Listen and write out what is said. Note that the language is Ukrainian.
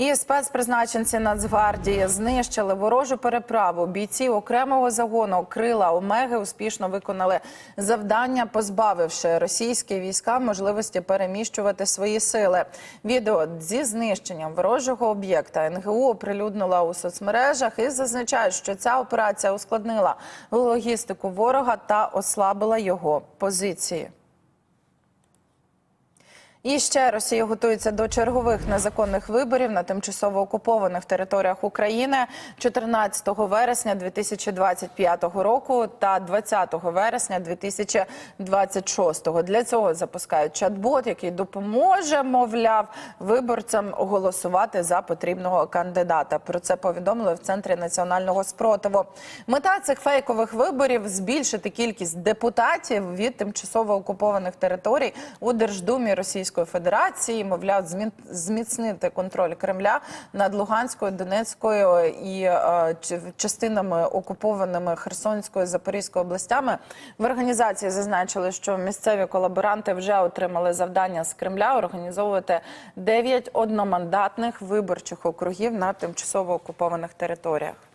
І спецпризначенці Нацгвардії знищили ворожу переправу. Бійці окремого загону крила Омеги успішно виконали завдання, позбавивши російські війська можливості переміщувати свої сили. Відео зі знищенням ворожого об'єкта НГУ оприлюднила у соцмережах і зазначають, що ця операція ускладнила логістику ворога та ослабила його позиції. І ще Росія готується до чергових незаконних виборів на тимчасово окупованих територіях України 14 вересня 2025 року та 20 вересня 2026. Для цього запускають чат-бот, який допоможе, мовляв, виборцям голосувати за потрібного кандидата. Про це повідомили в центрі національного спротиву. Мета цих фейкових виборів збільшити кількість депутатів від тимчасово окупованих територій у Держдумі Російської Федерації, мовляв, зміцнити контроль Кремля над Луганською, Донецькою і е, частинами окупованими Херсонською Запорізькою областями. В організації зазначили, що місцеві колаборанти вже отримали завдання з Кремля організовувати 9 одномандатних виборчих округів на тимчасово окупованих територіях.